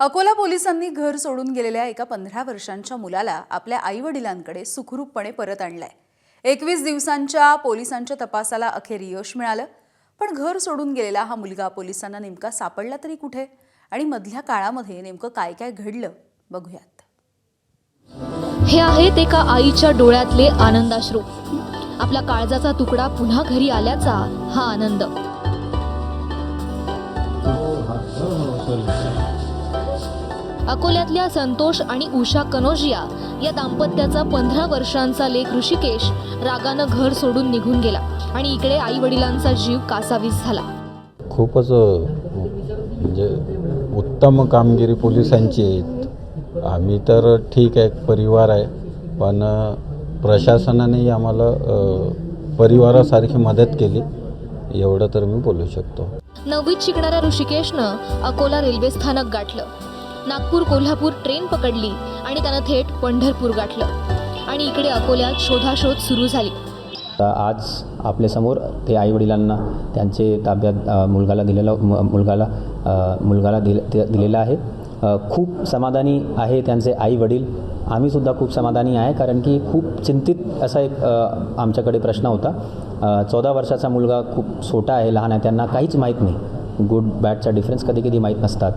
अकोला पोलिसांनी घर सोडून गेलेल्या एका पंधरा वर्षांच्या मुलाला आपल्या आईवडिलांकडे सुखरूपपणे परत आणलंय. एकवीस दिवसांच्या पोलिसांच्या तपासाला अखेर यश मिळालं पण घर सोडून गेलेला हा मुलगा पोलिसांना नेमका सापडला तरी कुठे आणि मधल्या काळामध्ये नेमकं काय काय घडलं बघूयात. हे आहेत एका आईच्या डोळ्यातले आनंदाश्रू. आपला काळजाचा तुकडा पुन्हा घरी आल्याचा हा आनंद. अकोल्यातल्या संतोष आणि उषा कनोजिया या दाम्पत्याचा पंधरा वर्षांचा लेख ऋषिकेश रागानं घर सोडून निघून गेला आणि इकडे आई वडिलांचा जीव कासावीस झाला. खूपच म्हणजे उत्तम कामगिरी पोलिसांची आम्ही तर ठीक आहे परिवार आहे पण अ, प्रशासनानेही आम्हाला परिवारासारखी मदत केली. एवढं तर मी बोलू शकतो. नववीत शिकणाऱ्या ऋषिकेशनं अकोला रेल्वे स्थानक गाठलं. नागपूर कोल्हापूर ट्रेन पकडली आणि त्यानं थेट पंढरपूर गाठलं. आणि इकडे अकोल्यात शोधाशोध सुरू झाली. तर आज आपल्यासमोर ते आईवडिलांना त्यांचे ताब्यात मुलगाला दिलेला मुलगाला मुलगाला दिल दिलेला आहे. खूप समाधानी आहे त्यांचे आई वडील आम्हीसुद्धा खूप समाधानी आहे कारण की खूप चिंतित असा एक आमच्याकडे प्रश्न होता. चौदा वर्षाचा मुलगा खूप छोटा आहे लहान आहे त्यांना काहीच माहीत नाही. गुड बॅडचा डिफरन्स कधी कधी माहीत नसतात.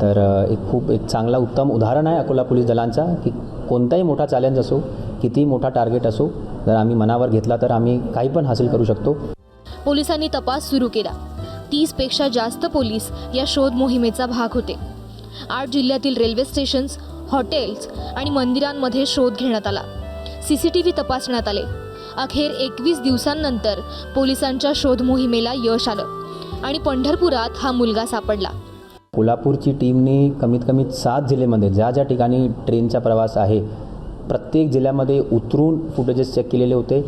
तर एक खूप एक चांगला उत्तम उदाहरण आहे अकोला पोलीस दलांचा की कोणताही मोठा चॅलेंज असो किती मोठा टार्गेट असो जर आम्ही मनावर घेतला तर आम्ही काही पण हासिल करू शकतो. पोलिसांनी तपास सुरू केला. तीसपेक्षा जास्त पोलीस या शोध मोहिमेचा भाग होते. आठ जिल्ह्यातील रेल्वे स्टेशन्स हॉटेल्स आणि मंदिरांमध्ये शोध घेण्यात आला. सी सी टी व्ही तपासण्यात आले. अखेर एकवीस दिवसांनंतर पोलिसांच्या शोध मोहिमेला यश आलं. आणि पंढरपुरात हा मुलगा सापडला. कोल्हापूरची टीमने कमीत कमी सात जिल्ह्यामध्ये ज्या ज्या ठिकाणी ट्रेनचा प्रवास आहे प्रत्येक जिल्ह्यामध्ये उतरून फुटेजेस चेक केलेले होते.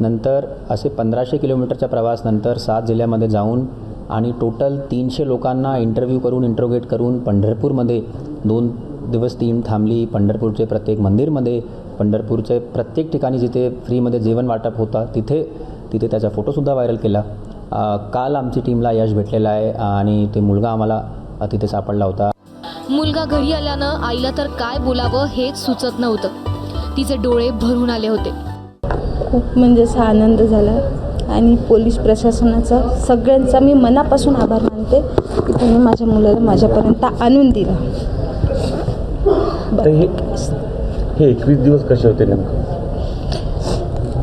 नंतर असे पंधराशे किलोमीटरच्या प्रवासनंतर सात जिल्ह्यामध्ये जाऊन आणि टोटल तीनशे लोकांना इंटरव्ह्यू करून इंट्रोगेट करून पंढरपूरमध्ये दोन दिवस टीम थांबली. पंढरपूरचे प्रत्येक मंदिरमध्ये पंढरपूरचे प्रत्येक ठिकाणी जिथे फ्रीमध्ये जेवण वाटप होता तिथे तिथे त्याचा फोटोसुद्धा व्हायरल केला. काल आमची टीमला यश भेटलेलं आहे आणि ते मुलगा आम्हाला तिथे सापडला होता. मुलगा घरी आल्यानं आईला तर काय बोलावं हेच सुचत नव्हतं. तिचे डोळे भरून आले होते. खूप म्हणजे असा आनंद झाला आणि पोलीस प्रशासनाचा सगळ्यांचा मी मनापासून आभार मानते की तुम्ही माझ्या मुलाला माझ्यापर्यंत आणून दिलं. हे हे एकवीस दिवस कसे होते नेमकं?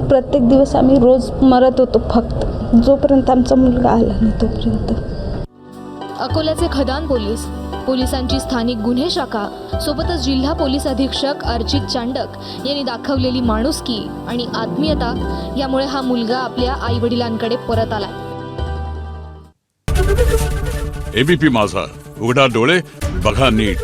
प्रत्येक दिवस आम्ही रोज मरत होतो फक्त. जोपर्यंत आमचा मुलगा आला नाही तोपर्यंत. अकोल्याचे खदान पोलीस पोलिसांची स्थानिक गुन्हे शाखा सोबतच जिल्हा पोलीस अधीक्षक अर्चित चांडक यांनी दाखवलेली माणुसकी आणि आत्मीयता यामुळे हा मुलगा आपल्या आई वडिलांकडे परत आलाय. एबीपी माझा उघडा डोळे बघा नीट.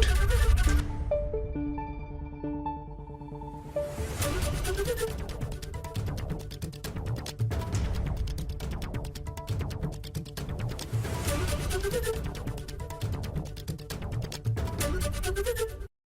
Thank you.